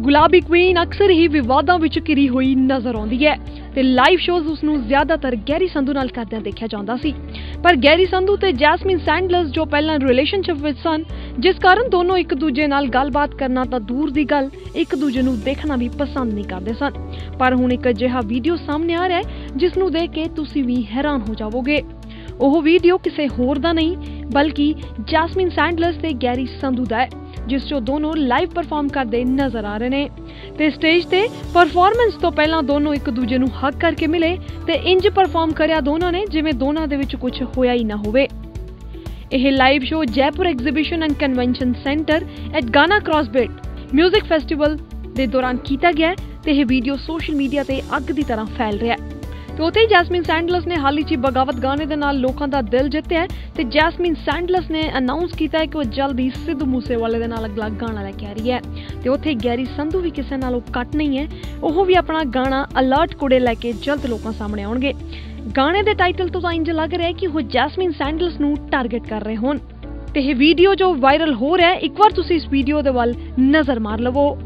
ਗੁਲਾਬੀ ਕੁਈਨ ਅਕਸਰ ਹੀ ਵਿਵਾਦਾਂ ਵਿੱਚ ਘਿਰੀ ਹੋਈ ਨਜ਼ਰ ਆਉਂਦੀ ਹੈ ਤੇ ਲਾਈਵ ਸ਼ੋਜ਼ ਉਸ ਨੂੰ ਜ਼ਿਆਦਾਤਰ ਗੈਰੀ ਸੰਧੂ ਨਾਲ ਕਰਦਿਆਂ ਦੇਖਿਆ ਜਾਂਦਾ ਸੀ। ਪਰ ਗੈਰੀ ਸੰਧੂ ਤੇ ਜੈਸਮਿਨ ਸੈਂਡਲਰਸ ਜੋ ਪਹਿਲਾਂ ਰਿਲੇਸ਼ਨਸ਼ਿਪ ਵਿੱਚ ਸਨ, ਜਿਸ ਕਾਰਨ ਦੋਨੋਂ ਇੱਕ ਦੂਜੇ ਨਾਲ ਗੱਲਬਾਤ ਕਰਨਾ ਤਾਂ ਦੂਰ ਦੀ ਗੱਲ, ਇੱਕ ਦੂਜੇ ਨੂੰ ਦੇਖਣਾ ਵੀ ਪਸੰਦ ਨਹੀਂ ਕਰਦੇ ਸਨ। ਪਰ ਹੁਣ ਇੱਕ ਅਜਿਹਾ ਵੀਡੀਓ ਸਾਹਮਣੇ ਆ ਰਿਹਾ ਹੈ ਜਿਸ ਨੂੰ ਦੇਖ ਕੇ ਤੁਸੀਂ ਵੀ ਹੈਰਾਨ ਹੋ ਜਾਵੋਗੇ। ਉਹ ਵੀਡੀਓ ਕਿਸੇ ਹੋਰ ਦਾ ਨਹੀਂ, ਬਲਕਿ ਜੈਸਮਿਨ ਸੈਂਡਲਰਸ ਤੇ ਗੈਰੀ ਸੰਧੂ ਦਾ ਹੈ। ਜਿਸ 'ਚੋਂ ਦੋਨੋਂ ਲਾਈਵ ਪਰਫਾਰਮ ਕਰਦੇ ਨਜ਼ਰ ਆ ਰਹੇ ਨੇ। ਤੇ ਸਟੇਜ ਤੇ ਪਰਫਾਰਮੈਂਸ ਤੋਂ ਪਹਿਲਾਂ ਦੋਨੋਂ ਇੱਕ ਦੂਜੇ ਨੂੰ ਹੱਕ ਕਰਕੇ ਮਿਲੇ ਤੇ ਇੰਜ ਪਰਫਾਰਮ ਕਰਿਆ ਦੋਨਾਂ ਨੇ, ਜਿਵੇਂ ਦੋਨਾਂ ਦੇ ਵਿੱਚ ਕੁਝ ਹੋਇਆ ਹੀ ਨਾ ਹੋਵੇ। ਇਹ live show Jaipur exhibition and convention centre at Gaana ਕ੍ਰਾਸਬਿਟ 뮤직 festival ਦੇ ਦੌਰਾਨ ਕੀਤਾ ਗਿਆ ਤੇ ਇਹ ਵੀਡੀਓ ਸੋਸ਼ਲ ਮੀਡੀਆ ਤੇ ਅੱਗ ਦੀ ਤਰ੍ਹਾਂ ਫੈਲ ਰਿਹਾ ਹੈ। ਤੇ ਉੱਥੇ ਹੀ ਜੈਸਮਿਨ ਸੈਂਡਲਸ ਨੇ ਹਾਲ ਹੀ 'ਚ ਬਗਾਵਤ ਗਾਣੇ ਦੇ ਨਾਲ ਲੋਕਾਂ ਦਾ ਦਿਲ ਜਿੱਤਿਆ ਤੇ ਜੈਸਮਿਨ ਸੈਂਡਲਸ ਨੇ ਅਨਾਉਂਸ ਕੀਤਾ ਹੈ ਕਿ ਉਹ ਜਲਦੀ ਸਿੱਧੂ ਮੂਸੇਵਾਲੇ ਦੇ ਨਾਲ ਅਗਲਾ ਗਾਣਾ ਲੈ ਕੇ ਆ ਰਹੀ ਹੈ। ਤੇ ਉੱਥੇ ਗੈਰੀ ਸੰਧੂ ਵੀ ਕਿਸੇ ਨਾਲੋਂ ਘੱਟ ਨਹੀਂ ਹੈ। ਉਹ ਵੀ ਆਪਣਾ ਗਾਣਾ ਅਲਰਟ ਕੁੜੇ ਲੈ ਕੇ ਜਲਦ ਲੋਕਾਂ ਸਾਹਮਣੇ ਆਉਣਗੇ। ਗਾਣੇ ਦੇ ਟਾਈਟਲ ਤੋਂ ਤਾਂ ਇੰਜ ਲੱਗ ਰਿਹਾ ਹੈ ਕਿ ਉਹ ਜੈਸਮਿਨ ਸੈਂਡਲਸ ਨੂੰ ਟਾਰਗੇਟ ਕਰ ਰਹੇ ਹੋਣ। ਤੇ ਇਹ ਵੀਡੀਓ ਜੋ ਵਾਇਰਲ ਹੋ ਰਿਹਾ ਹੈ, ਇੱਕ ਵਾਰ ਤੁਸੀਂ ਇਸ ਵੀਡੀਓ ਦੇ ਵੱਲ ਨਜ਼ਰ ਮਾਰ ਲਵੋ।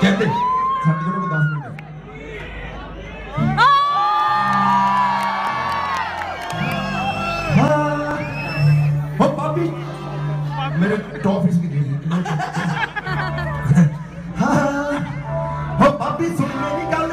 ਕਹਿੰਦੇ ਸਾਡੇ ਕੋਲ 10 ਮਿੰਟ ਹੈ ਹਾਂ ਹੋ ਪਾਪੀ ਮੇਰੇ ਟੌਫੀਸ ਕੀ ਦੇ ਦੇ ਹਾਂ ਹੋ ਪਾਪੀ ਸੁਣ ਮੇਰੀ ਗੱਲ